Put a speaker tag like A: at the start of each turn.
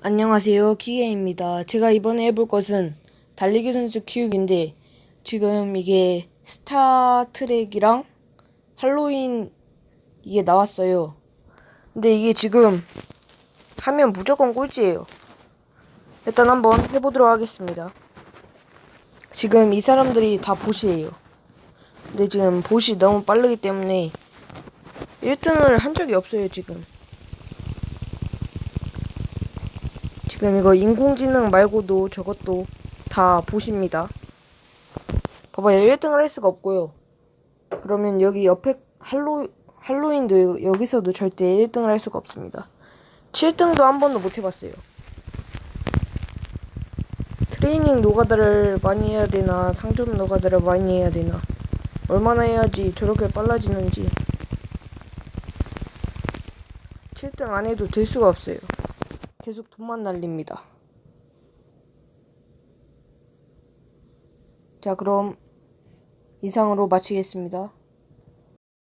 A: 안녕하세요. 기계입니다. 제가 이번에 해볼 것은 달리기 선수 키우기인데 지금 이게 스타트랙이랑 할로윈 이게 나왔어요. 근데 이게 지금 하면 무조건 꼴찌예요. 일단 한번 해보도록 하겠습니다. 지금 이 사람들이 다 보시예요. 근데 지금 보시 너무 빠르기 때문에 1등을 한 적이 없어요, 지금. 지금 이거 인공지능 말고도 저것도 다 보십니다. 봐봐요. 1등을 할 수가 없고요. 그러면 여기 옆에 할로, 할로윈도 여기서도 절대 1등을 할 수가 없습니다. 7등도 한 번도 못 해봤어요. 트레이닝 노가다를 많이 해야 되나, 상점 노가다를 많이 해야 되나, 얼마나 해야지 저렇게 빨라지는지. 7등 안 해도 될 수가 없어요. 계속 돈만 날립니다. 자, 그럼 이상으로 마치겠습니다.